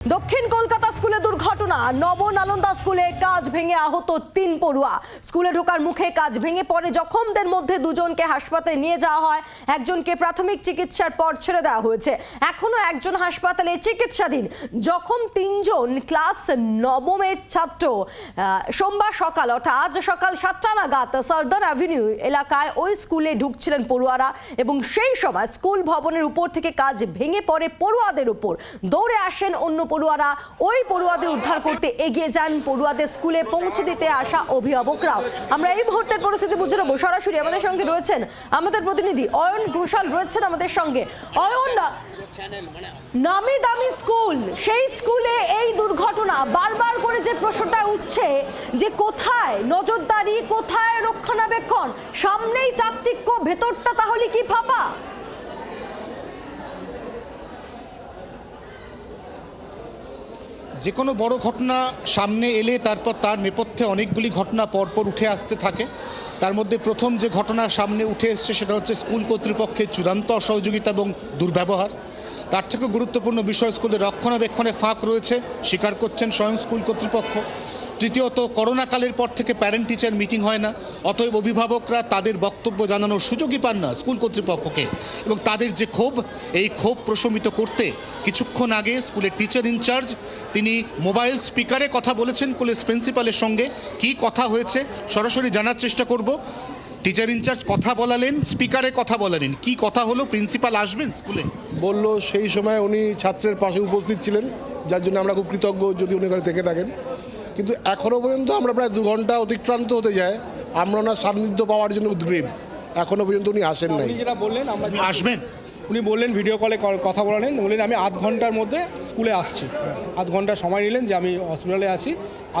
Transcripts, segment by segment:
দক্ষিণ কলকাতা স্কুলে দুর্ঘটনা নব নালন্দা স্কুলে কাজ ভেঙে আহত তিন পড়ুয়া। স্কুলে ঢোকার মুখে কাজ ভেঙে পড়ে জখমদের মধ্যে দুজনকে হাসপাতালে নিয়ে যাওয়া হয়। একজনকে প্রাথমিক চিকিৎসার পর ছেড়ে দেওয়া হয়েছে। এখনও একজন হাসপাতালে চিকিৎসাধীন। জখম তিনজন, ক্লাস নবমের ছাত্র। সোমবার সকাল, অর্থাৎ আজ সকাল সাতটা নাগাদ সর্দার অ্যাভিনিউ এলাকায় ওই স্কুলে ঢুকছিলেন পড়ুয়ারা এবং সেই সময় স্কুল ভবনের উপর থেকে কাজ ভেঙে পড়ে পড়ুয়াদের উপর। দৌড়ে আসেন অন্য পড়ুয়ারা। ওই পড়ুয়াদের উদ্ধার করতে এগিয়ে যান পড়ুয়াদের স্কুলে পৌঁছে দিতে আসা অভিভাবকরাও। আমরা এই মুহূর্তের পরিস্থিতি বুঝে নেব। সরাসরি আমাদের সঙ্গে রয়েছেন আমাদের প্রতিনিধি অয়ন ঘোষাল রয়েছেন আমাদের সঙ্গে। অয়ন, নামি দামি স্কুল, সেই স্কুলে এই দুর্ঘটনা, বারবার করে যে প্রশ্নটা উঠছে যে কোথায় নজরদারি, কোথায় রক্ষণাবেক্ষণ, সামনেই চাকচিক্য ভেতরটা তাহলে কি ফাঁপা? যে কোনো বড় ঘটনা সামনে এলে তারপর তার নেপথ্যে অনেকগুলি ঘটনা পরপর উঠে আসতে থাকে। তার মধ্যে প্রথম যে ঘটনা সামনে উঠে এসছে সেটা হচ্ছে স্কুল কর্তৃপক্ষের চূড়ান্ত অসহযোগিতা এবং দুর্ব্যবহার। তার থেকে গুরুত্বপূর্ণ বিষয় স্কুলের রক্ষণাবেক্ষণে ফাঁক রয়েছে, স্বীকার করছেন স্বয়ং স্কুল কর্তৃপক্ষ। তৃতীয়ত, করোনাকালের পর থেকে প্যারেন্ট টিচার মিটিং হয় না। অতএব অভিভাবকরা তাদের বক্তব্য জানানোর সুযোগই পান না স্কুল কর্তৃপক্ষকে। এবং তাদের যে ক্ষোভ, এই ক্ষোভ প্রশমিত করতে কিছুক্ষণ আগে স্কুলের টিচার ইনচার্জ তিনি মোবাইল স্পিকারে কথা বলেছেন কলেজ প্রিন্সিপালের সঙ্গে। কি কথা হয়েছে সরাসরি জানার চেষ্টা করব। টিচার ইনচার্জ কথা বলালেন স্পিকারে কথা বলালেন। কি কথা হলো? প্রিন্সিপাল আসবেন স্কুলে? বলল, সেই সময় উনি ছাত্রের পাশে উপস্থিত ছিলেন, যার জন্য আমরা খুব কৃতজ্ঞ যদি উনি থেকে থাকেন। কিন্তু এখনও পর্যন্ত আমরা প্রায় দু ঘণ্টা অতিক্রান্ত হতে যায়। আমরা ওনার সান্নিধ্য পাওয়ার জন্য উদ্গ্রীব। এখনও পর্যন্ত উনি আসেন নাই। যেটা বললেন আমরা আসবেন? উনি বললেন ভিডিও কলে কথা বলালেন বললেন আমি আধ ঘণ্টার মধ্যে স্কুলে আসছি। আধ ঘণ্টা সময় নিলেন যে আমি হসপিটালে আছি।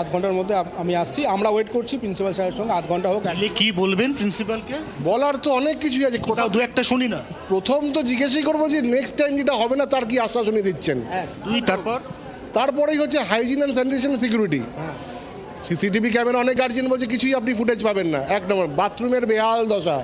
আধ ঘণ্টার মধ্যে আমি আসছি। আমরা ওয়েট করছি প্রিন্সিপাল স্যারের সঙ্গে। আধ ঘণ্টা হোক। তাহলে কি বলবেন প্রিন্সিপালকে বলার তো অনেক কিছুই আছে। কোথাও কোথাও দু একটা শুনি না। প্রথম তো জিজ্ঞেসই করব যে নেক্সট টাইম যেটা হবে না তার কি আশ্বাসনী দিচ্ছেন? দুই তারপর? তারপরেই হচ্ছে hygiene and sanitation security CCTV camera অনেক গার্জিয়ান বলছে কিছুই আপনি ফুটেজ পাবেন না। এক নম্বর বাথরুমের বেহাল দশা।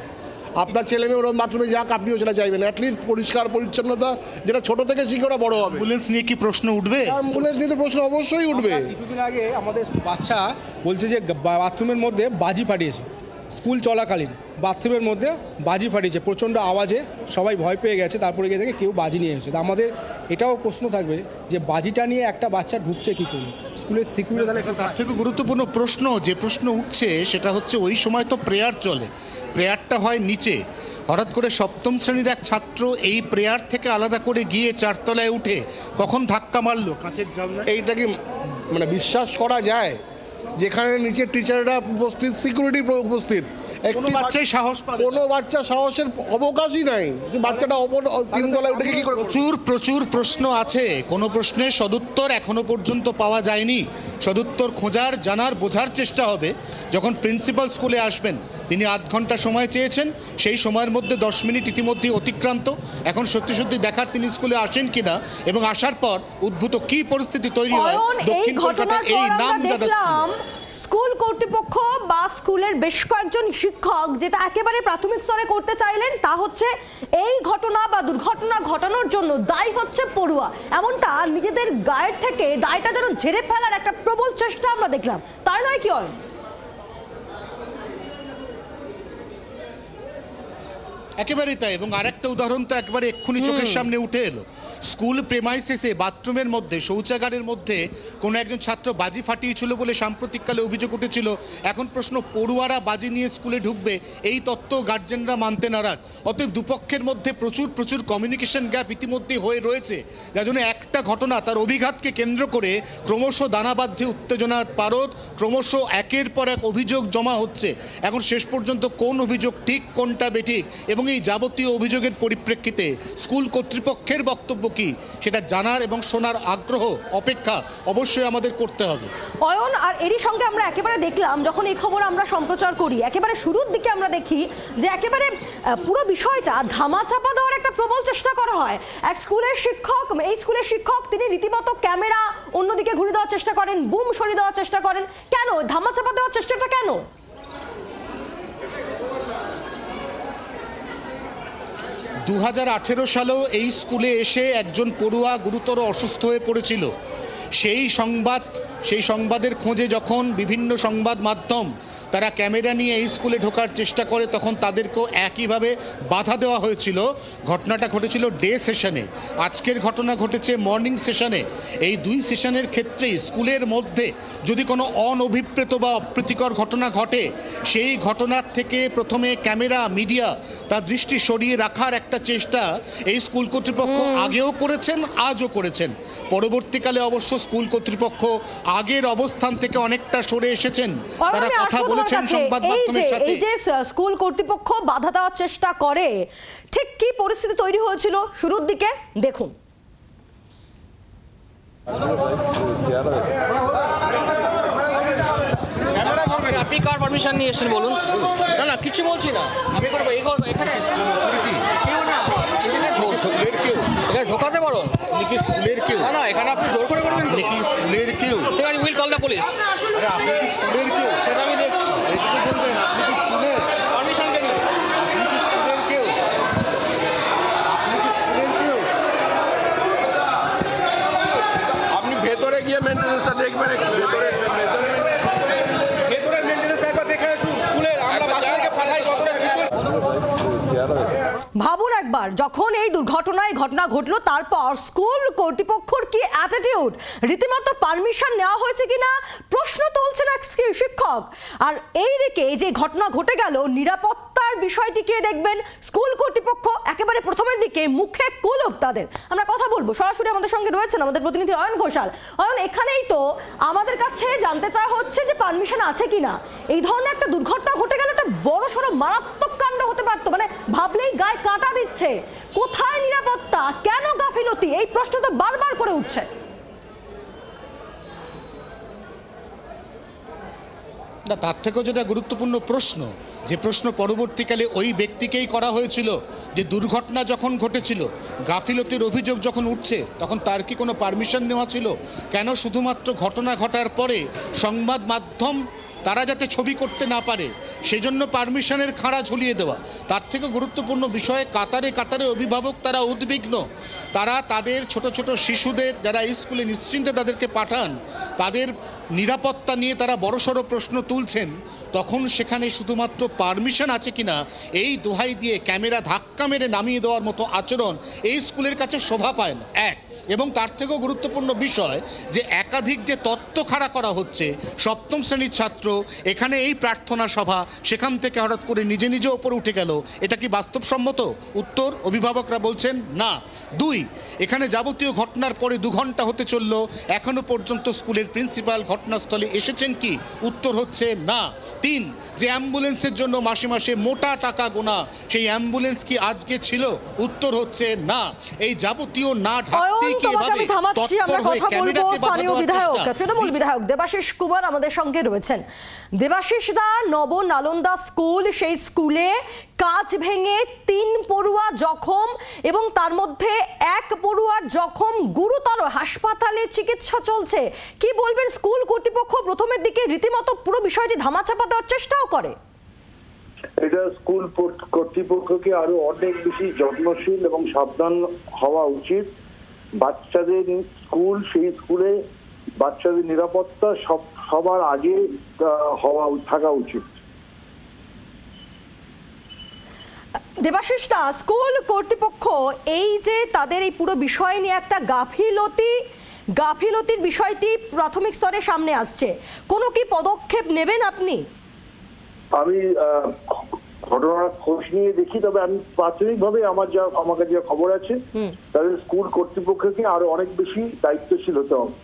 আপনার ছেলে মেয়ে ওরকম বাথরুমে যাক আপনিও সেটা চাইবেন অ্যাটলিস্ট পরিষ্কার পরিচ্ছন্নতা যেটা ছোট থেকে শিখে ওরা বড় হবে। অ্যাম্বুলেন্স নিয়ে কি প্রশ্ন উঠবে? অ্যাম্বুলেন্স নিয়ে তো প্রশ্ন অবশ্যই উঠবে। কিছুদিন আগে আমাদের বাচ্চা বলছে যে বাথরুমের মধ্যে বাজি ফাটিয়েছে। স্কুল চলাকালীন বাথরুমের মধ্যে বাজি ফাটিয়েছে প্রচণ্ড আওয়াজে সবাই ভয় পেয়ে গেছে তারপরে গিয়ে দেখে কেউ বাজি নিয়ে এসেছে। আমাদের এটাও প্রশ্ন থাকবে যে বাজিটা নিয়ে একটা বাচ্চা ঢুকছে কী করে? স্কুলের সিকিউরিটি তাহলে তার থেকে গুরুত্বপূর্ণ প্রশ্ন যে প্রশ্ন উঠছে সেটা হচ্ছে ওই সময় তো প্রেয়ার চলে। প্রেয়ারটা হয় নিচে। হঠাৎ করে সপ্তম শ্রেণির এক ছাত্র এই প্রেয়ার থেকে আলাদা করে গিয়ে চারতলায় উঠে কখন ধাক্কা মারলো? কাঁচের জানলা। এইটা কি মানে বিশ্বাস করা যায়? যেখানে নিচের টিচাররা উপস্থিত সিকিউরিটি উপস্থিত। কোনো বাচ্চাই সাহস পাবে কোনো বাচ্চা সাহসের অবকাশই নাই। সে বাচ্চাটা অপর তিন তলায় উঠে কি করে প্রচুর প্রচুর প্রশ্ন আছে। কোনো প্রশ্নের সদুত্তর এখনও পর্যন্ত পাওয়া যায়নি। সদুত্তর খোঁজার জানার বোঝার চেষ্টা হবে। যখন প্রিন্সিপাল স্কুলে আসবেন তিনি আধ ঘণ্টা সময় চেয়েছেন। সেই সময়ের মধ্যে দশ মিনিট ইতিমধ্যেই অতিক্রান্ত। এখন সত্যি সত্যি দেখার তিনি স্কুলে আসেন কিনা এবং আসার পর উদ্ভূত কি পরিস্থিতি তৈরি হয় দক্ষিণ কলকাতার এই নাম দেখলাম স্কুল কর্তৃপক্ষ বা স্কুলের বেশ কয়েকজন শিক্ষক যেটা একেবারে প্রাথমিক স্তরে করতে চাইলেন, তা হচ্ছে এই ঘটনা বা দুর্ঘটনা ঘটানোর জন্য দায়ী হচ্ছে পড়ুয়া। এমনটা নিজেদের গায়ের থেকে দায়টা যেন ঝেড়ে ফেলার একটা প্রবল চেষ্টা আমরা দেখলাম। তাই নয় কি, অয়ন? একেবারেই তাই এবং আরেকটা উদাহরণ তো একবারে এক্ষুনি চোখের সামনে উঠে এলো। স্কুল প্রেমাইসেসে বাথরুমের মধ্যে শৌচাগারের মধ্যে কোনো একজন ছাত্র বাজি ফাটিয়েছিল বলে সাম্প্রতিককালে অভিযোগ উঠেছিল। এখন প্রশ্ন পড়ুয়ারা বাজি নিয়ে স্কুলে ঢুকবে এই তত্ত্ব গার্জেনরা মানতে নারাজ। অতএব দুপক্ষের মধ্যে প্রচুর প্রচুর কমিউনিকেশন গ্যাপ ইতিমধ্যে হয়ে রয়েছে। যার জন্য একটা ঘটনা তার অভিঘাতকে কেন্দ্র করে ক্রমশ দানাবাধ্যে উত্তেজনার পারদ ক্রমশ একের পর এক অভিযোগ জমা হচ্ছে। এখন শেষ পর্যন্ত কোন অভিযোগ ঠিক কোনটা বেঠিক এবং এই যাবতীয় অভিযোগের পরিপ্রেক্ষিতে স্কুল কর্তৃপক্ষের বক্তব্য কি সেটা জানার এবং শোনার আগ্রহ, অপেক্ষা অবশ্যই আমাদের করতে হবে। অয়ন, আর এরই সঙ্গে আমরা একেবারে দেখলাম, যখন এই খবর আমরা সম্প্রচার করি, একেবারে শুরুর দিকে আমরা দেখি যে একেবারে পুরো বিষয়টা ধামাচাপা দেওয়ার একটা প্রবল চেষ্টা করা হয়। এক স্কুলের শিক্ষক, এই স্কুলের শিক্ষক তিনি রীতিমতো ক্যামেরা অন্যদিকে ঘুরে দেওয়ার চেষ্টা করেন, বুম সরিয়ে দেওয়ার চেষ্টা করেন। কেন? ধামাচাপা দেওয়ার চেষ্টাটা কেন? দু হাজার আঠেরো সালেও এই স্কুলে এসে একজন পড়ুয়া গুরুতর অসুস্থ হয়ে পড়েছিল। সেই সংবাদ সেই সংবাদের খোঁজে যখন বিভিন্ন সংবাদ মাধ্যম তারা ক্যামেরা নিয়ে এই স্কুলে ঢোকার চেষ্টা করে তখন তাদেরকেও একইভাবে বাধা দেওয়া হয়েছিল। ঘটনাটা ঘটেছিল ডে সেশনে। আজকের ঘটনা ঘটেছে মর্নিং সেশনে। এই দুই সেশনের ক্ষেত্রেই স্কুলের মধ্যে যদি কোনো অনভিপ্রেত বা অপ্রীতিকর ঘটনা ঘটে সেই ঘটনার থেকে প্রথমে ক্যামেরা মিডিয়া তার দৃষ্টি সরিয়ে রাখার একটা চেষ্টা এই স্কুল কর্তৃপক্ষ আগেও করেছেন আজও করেছেন। পরবর্তীকালে অবশ্য স্কুল কর্তৃপক্ষ আগের অবস্থান থেকে অনেকটা সরে এসেছেন। তারা কথা বলেছেন সংবাদ মাধ্যমের সাথে এই যে স্কুল কর্তৃপক্ষ বাধা দেওয়ার চেষ্টা করে ঠিক কি পরিস্থিতি তৈরি হয়েছিল? শুরুর দিকে দেখুন। আপনি কার পারমিশন নিয়ে এসেছেন বলুন? না না কিছু বলছি না। আমি করব এখানে ঢো- স্কুলের কেউ এখানে ঢোকাতে পারো? আপনি কি স্কুলের কেউ? না না এখানে আপনি জোর করে করবেন নাকি আপনি কি স্কুলের কেউ? ঠিক আছে উইল কল দ্য পুলিশ। আরে আপনি কি স্কুলের কেউ? সেটা আমি দেখছি। বলবেন আপনি কি স্কুলের পারমিশন কে নিয়ে আপনি কি স্কুলের কেউ আপনি কি স্কুলের কেউ আপনি ভেতরে গিয়ে মেনটেন্যান্সটা দেখবেন একটু ভেতরে ভেতরে ভেতরের মেনটেন্যান্স একবার দেখে আসুন স্কুলের আমরা বাচ্চাদেরকে পাঠাই কতটা ভাবুন একবার যখন এই দুর্ঘটনায় ঘটনা ঘটলো, তারপর স্কুল কর্তৃপক্ষর কি অ্যাটিটিউড রীতিমতো পারমিশন নেওয়া হয়েছে কিনা? প্রশ্ন তুলছেন এক শিক্ষক। আর এই দিকে যে ঘটনা ঘটে গেল, নিরাপত্তার বিষয়টি কে দেখবেন? স্কুল কর্তৃপক্ষ, একেবারে প্রথমের দিকে মুখে কুলুপ তাদের। আমরা কথা বলব। সরাসরি আমাদের সঙ্গে রয়েছেন আমাদের প্রতিনিধি অয়ন ঘোষাল। অয়ন, এখানেই তো আমাদের কাছে জানতে চাওয়া হচ্ছে যে পারমিশন আছে কিনা। এই ধরনের একটা দুর্ঘটনা ঘটে গেলে, একটা বড় সড়ো মারাত্মক কাণ্ড হতে পারতো। মানে ভাবলেই গায়ে কাঁটা দিচ্ছে কোথায় নিরাপত্তা? কেন গাফিলতি? এই প্রশ্ন তো বারবার করে উঠছে। না, তার থেকেও যেটা গুরুত্বপূর্ণ প্রশ্ন, যে প্রশ্ন পরবর্তীকালে ওই ব্যক্তিকেই করা হয়েছিল, যে দুর্ঘটনা যখন ঘটেছিল, গাফিলতির অভিযোগ যখন উঠছে, তখন তার কি কোনো পারমিশন নেওয়া ছিল? কেন শুধুমাত্র ঘটনা ঘটার পরে সংবাদ মাধ্যম তারা যাতে ছবি করতে না পারে, সেজন্য পারমিশনের খাঁড়া ঝুলিয়ে দেওয়া। তার থেকে গুরুত্বপূর্ণ বিষয়ে, কাতারে কাতারে অভিভাবক তারা উদ্বিগ্ন। তারা তাদের ছোট ছোট শিশুদের, যারা স্কুলে নিশ্চিন্তে তাদেরকে পাঠান, তাদের নিরাপত্তা নিয়ে তারা বড়সড় প্রশ্ন তুলছেন। তখন সেখানে শুধুমাত্র পারমিশন আছে কিনা, এই দোহাই দিয়ে ক্যামেরা ধাক্কা মেরে নামিয়ে দেওয়ার মতো আচরণ এই স্কুলের কাছে শোভা পায় না। এক এবং তার থেকেও গুরুত্বপূর্ণ বিষয় যে একাধিক যে তত্ত্ব খাড়া করা হচ্ছে, সপ্তম শ্রেণির ছাত্র, এখানে এই প্রার্থনা সভা, সেখান থেকে হঠাৎ করে নিজে নিজে ওপরে উঠে গেল। এটা কি বাস্তবসম্মত? উত্তর, অভিভাবকরা বলছেন, না। দুই, এখানে যাবতীয় ঘটনার পরে দু ঘণ্টা হতে চলল। এখনও পর্যন্ত স্কুলের প্রিন্সিপাল, ঘটনাস্থলে এসেছেন কি? উত্তর হচ্ছে না। তিন যে অ্যাম্বুলেন্সের জন্য মাসে মাসে মোটা টাকা গোনা সেই অ্যাম্বুলেন্স কি আজকে ছিল? উত্তর হচ্ছে না। এই যাবতীয় না ঢাকতেই অয়ন কি ভাবে থামাচ্ছি আমরা কথা বলব স্থানীয় বিধায়ক তৃণমূল বিধায়ক দেবাশিস কুমার আমাদের সঙ্গে রয়েছেন। দেবাশিস দা নব নালন্দা স্কুল সেই স্কুলে কাজ ভেঙে তিন পড়ুয়া জখম এবং তার মধ্যে এক পড়ুয়ার জখম গুরুতর হাসপাতালে চিকিৎসা চলছে। কি বলবেন স্কুল কর্তৃপক্ষ? প্রথমের দিকে রীতিমতো পুরো বিষয়টি ধামাচাপা দেওয়ার চেষ্টাও করে। এটা স্কুল কর্তৃপক্ষকে আরও অনেক বেশি যত্নশীল এবং সাবধান হওয়া উচিত। বাচ্চাদের স্কুল, সেই স্কুলে বাচ্চাদের নিরাপত্তা সব সবার আগে হওয়া থাকা উচিত। দেবাশিস দা স্কুল কর্তৃপক্ষ এই যে তাদের এই পুরো বিষয় নিয়ে একটা গাফিলতি গাফিলতির বিষয়টি প্রাথমিক স্তরে সামনে আসছে। কোনো কি পদক্ষেপ নেবেন আপনি? আমি ঘটনার খোঁজ নিয়ে দেখি তবে আমি প্রাথমিকভাবে আমার যা আমার কাছে যা খবর আছে তাদের স্কুল কর্তৃপক্ষকে আরও অনেক বেশি দায়িত্বশীল হতে হবে।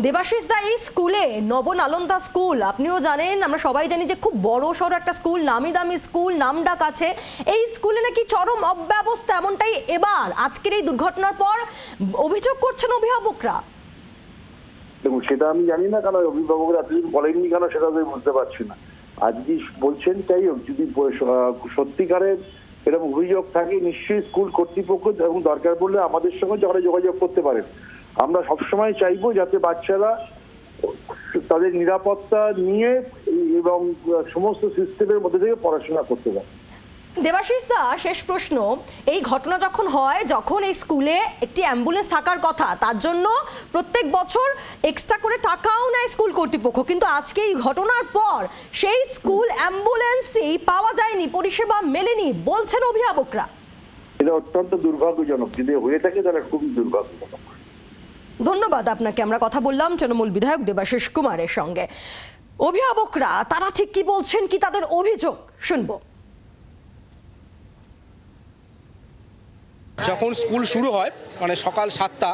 দেবাশিস দা, এই স্কুলে নবনালন্দা স্কুল, আপনিও জানেন, আমরা সবাই জানি যে খুব বড় সড়ো একটা স্কুল, নামি দামি স্কুল নামডাক আছে। এই স্কুলে নাকি চরম অব্যবস্থা এমনটাই এবার, আজকের এই দুর্ঘটনার পর অভিযোগ করছেন অভিভাবকরা। দেখুন, সেটা আমি জানি না কেন, অভিভাবকরা এতদিন বলেননি কেন, সেটা আমি বুঝতে পারছি না। আজকে বলছেন তাই হোক, যদি সত্যিকারের এরকম অভিযোগ থাকে, নিশ্চয়ই স্কুল কর্তৃপক্ষ এবং দরকার পড়লে আমাদের সঙ্গে যারা যোগাযোগ করতে পারেন। আমরা সবসময় চাইব যাতে বাচ্চারা তাদের নিরাপত্তা নিয়ে এবং সমস্ত সিস্টেমের মধ্যে থেকে পড়াশোনা করতে পারে। দেবাশিস দা শেষ প্রশ্ন। এই ঘটনা যখন হয় যখন এই স্কুলে একটি অ্যাম্বুলেন্স থাকার কথা তার জন্য প্রত্যেক বছর এক্সট্রা করে টাকাও নেয় স্কুল কর্তৃপক্ষ। কিন্তু আজকে এই ঘটনার পর সেই স্কুল অ্যাম্বুলেন্সই পাওয়া যায়নি পরিষেবা মেলেনি বলছেন অভিভাবকরা। এটা অত্যন্ত দুর্ভাগ্যজনক। যদি হয়ে থাকে তাহলে খুবই দুর্ভাগ্যজনক। ধন্যবাদ আপনাকে। আমরা কথা বললাম তৃণমূল বিধায়ক দেবাশিস কুমারের সঙ্গে। অভিভাবকরা, তারা ঠিক কি বলছেন কি তাদের অভিযোগ? শুনব। যখন স্কুল শুরু হয় মানে সকাল সাতটা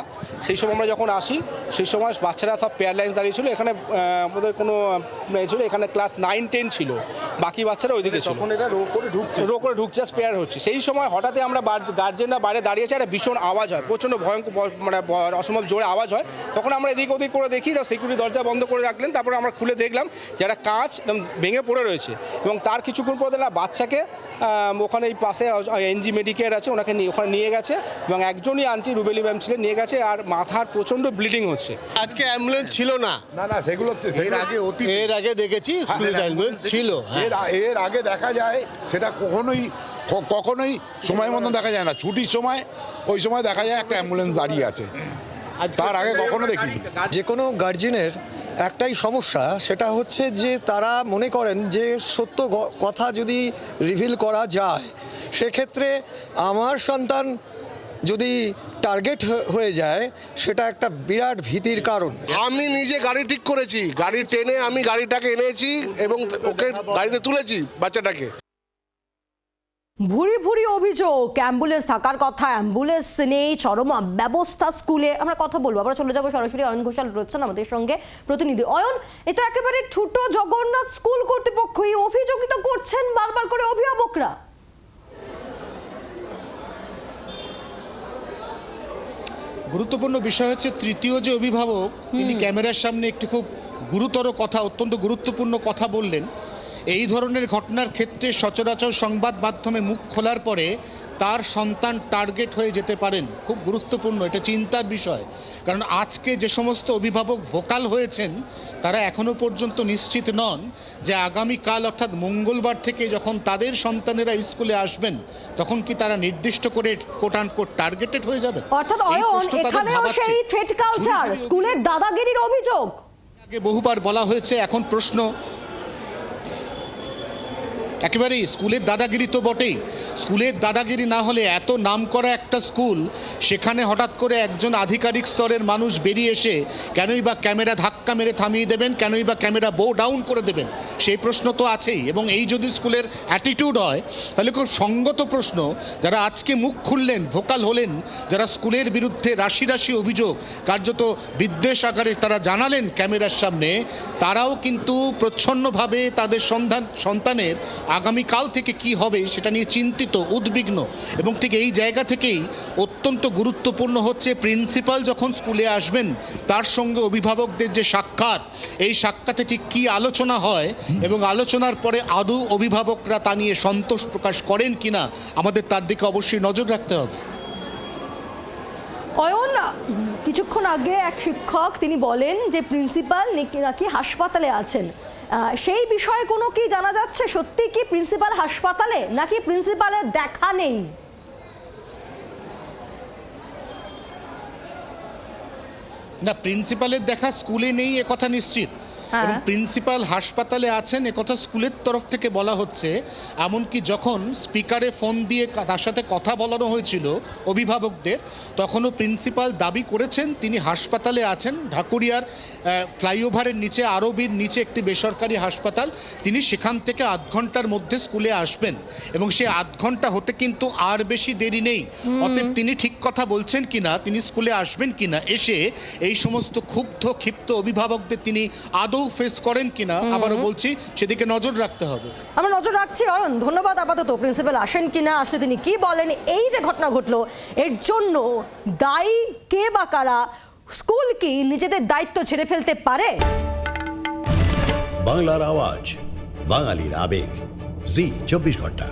সেই সময় আমরা যখন আসি সেই সময় বাচ্চারা সব পেয়ার লাইন্স দাঁড়িয়ে ছিল এখানে আমাদের কোনো আহ, ছিল এখানে ক্লাস নাইন টেন ছিল। বাকি বাচ্চারা ওইদিকে ছিল। তখন এটা রো করে ঢুকছে। রো করে ঢুকছে স্পেয়ার হচ্ছে। সেই সময় হঠাৎই আমরা গার্জেনরা বাইরে দাঁড়িয়েছে একটা ভীষণ আওয়াজ হয়। প্রচণ্ড ভয়ঙ্কর মানে অসম্ভব জোরে আওয়াজ হয়। তখন আমরা এদিক ওদিক করে দেখি সিকিউরিটি দরজা বন্ধ করে রাখলেন। তারপরে আমরা খুলে দেখলাম যে একটা কাঁচ একদম ভেঙে পড়ে রয়েছে। এবং তার কিছুক্ষণ পরে দেখলাম বাচ্চাকে ওখানে এই পাশে এনজি মেডিকেয়ার আছে ওনাকে নিয়ে ওখানে নিয়ে গেছে এবং একজনই আন্টি রুবেলি ম্যাম ছিলেন নিয়ে গেছে আর মাথার প্রচণ্ড ব্লিডিং হচ্ছে। আজকে অ্যাম্বুলেন্স ছিল না। না না সেগুলো এর আগে অতি এর আগে দেখেছি অ্যাম্বুলেন্স ছিল হ্যাঁ। এর এর আগে দেখা যায় সেটা কখনোই কখনোই সময় মতন দেখা যায় না। ছুটির সময় ওই সময় দেখা যায় একটা অ্যাম্বুলেন্স দাঁড়িয়ে আছে। তার আগে কখনো দেখি যে কোনো গার্জেনের একটাই সমস্যা সেটা হচ্ছে যে তারা মনে করেন যে সত্য কথা যদি রিভিল করা যায় সেক্ষেত্রে আমার সন্তান যদি টার্গেট হয়ে যায় সেটা একটা বিরাট ভীতির কারণ। আমি নিজে গাড়ি ঠিক করেছি। গাড়ি টেনে আমি গাড়িটাকে এনেছি এবং ওকে গাড়িতে তুলেছি বাচ্চাটাকে। ভুরি ভুরি অভিযোগ অ্যাম্বুলেন্স থাকার কথা অ্যাম্বুলেন্স নেই চরম ব্যবস্থা স্কুলে। আমরা কথা বলব আমরা চলে যাব সরাসরি অয়ন ঘোষাল রয়েছেন আমাদের সঙ্গে প্রতিনিধি। অয়ন এটা একেবারে ছোট জগন্নাথ স্কুল কর্তৃপক্ষ এই অভিযোগিত করছেন বারবার করে অভিভাবকরা। গুরুত্বপূর্ণ বিষয় হচ্ছে তৃতীয় যে অভিভাবক তিনি ক্যামেরার সামনে একটি খুব গুরুতর কথা অত্যন্ত গুরুত্বপূর্ণ কথা বললেন। এই ধরনের ঘটনার ক্ষেত্রে সচরাচর সংবাদ মাধ্যমে মুখ খোলার পরে তার সন্তান টার্গেট হয়ে যেতে পারেন খুব গুরুত্বপূর্ণ এটা চিন্তার বিষয়। কারণ আজকে যে সমস্ত অভিভাবক ভোকাল হয়েছেন তারা এখনও পর্যন্ত নিশ্চিত নন যে আগামীকাল অর্থাৎ মঙ্গলবার থেকে যখন তাদের সন্তানেরা স্কুলে আসবেন তখন কি তারা নির্দিষ্ট করে কোটান কোট টার্গেটেড হয়ে যাবে অর্থাৎ অয়ন এখানেও সেই থ্রেট কালচার ঝুড়ি ঝুড়ি স্কুলের দাদাগিরির অভিযোগ। আগে বহুবার বলা হয়েছে এখন প্রশ্ন। একেবারেই স্কুলের দাদাগিরি তো বটেই। স্কুলের দাদাগিরি না হলে এত নাম করা একটা স্কুল, সেখানে হঠাৎ করে একজন আধিকারিক স্তরের মানুষ বেরিয়ে এসে কেনই বা ক্যামেরা ধাক্কা মেরে থামিয়ে দেবেন, কেনই বা ক্যামেরা বো ডাউন করে দেবেন? সেই প্রশ্ন তো আছেই। এবং এই যদি স্কুলের অ্যাটিটিউড হয়, তাহলে খুব সঙ্গত প্রশ্ন, যারা আজকে মুখ খুললেন ভোকাল হলেন, যারা স্কুলের বিরুদ্ধে রাশি রাশি অভিযোগ, কার্যত বিদ্বেষ আকারে তারা জানালেন ক্যামেরার সামনে, তারাও কিন্তু প্রচ্ছন্নভাবে তাদের সন্ধান, সন্তানের আগামীকাল থেকে কি হবে, সেটা নিয়ে চিন্তিত উদ্বিগ্ন। এবং ঠিক এই জায়গা থেকেই অত্যন্ত গুরুত্বপূর্ণ হচ্ছে প্রিন্সিপাল যখন স্কুলে আসবেন, তার সঙ্গে অভিভাবকদের যে সাক্ষাৎ, এই সাক্ষাতে ঠিক কী আলোচনা হয় এবং আলোচনার পরে আদৌ অভিভাবকরা তা নিয়ে সন্তোষ প্রকাশ করেন কিনা, আমাদের তার দিকে অবশ্যই নজর রাখতে হবে। অয়ন, কিছুক্ষণ আগে এক শিক্ষক তিনি বলেন যে প্রিন্সিপাল নাকি হাসপাতালে আছেন। সেই বিষয়ে কোনো কি জানা যাচ্ছে সত্যি কি প্রিন্সিপাল হাসপাতালে নাকি প্রিন্সিপালের দেখা নেই না, প্রিন্সিপালের দেখা স্কুলে নেই, এ কথা নিশ্চিত। এবং প্রিন্সিপাল হাসপাতালে আছেন একথা স্কুলের তরফ থেকে বলা হচ্ছে এমনকি যখন স্পিকারে ফোন দিয়ে তার সাথে কথা বলানো হয়েছিল অভিভাবকদের তখনও প্রিন্সিপাল দাবি করেছেন তিনি হাসপাতালে আছেন ঢাকুরিয়ার ফ্লাইওভারের নিচে আরবির নিচে একটি বেসরকারি হাসপাতাল তিনি সেখান থেকে আধ ঘণ্টার মধ্যে স্কুলে আসবেন এবং সে আধ ঘণ্টা হতে কিন্তু আর বেশি দেরি নেই। অতএব তিনি ঠিক কথা বলছেন কিনা তিনি স্কুলে আসবেন কিনা এসে এই সমস্ত ক্ষুব্ধ ক্ষিপ্ত অভিভাবকদের তিনি আদৌ ফেস করেন কিনা আবারও বলছি সেদিকে নজর রাখতে হবে। আমরা নজর রাখছি অয়ন ধন্যবাদ আপাতত। প্রিন্সিপাল আসেন কিনা আসলে তিনি কি বলেন এই যে ঘটনা ঘটলো এর জন্য দায়ী কে বা কারা স্কুল কি নিজেদের দায়িত্ব ছেড়ে ফেলতে পারে? বাংলার আওয়াজ বাঙালির আবেগ জি চব্বিশ ঘণ্টা।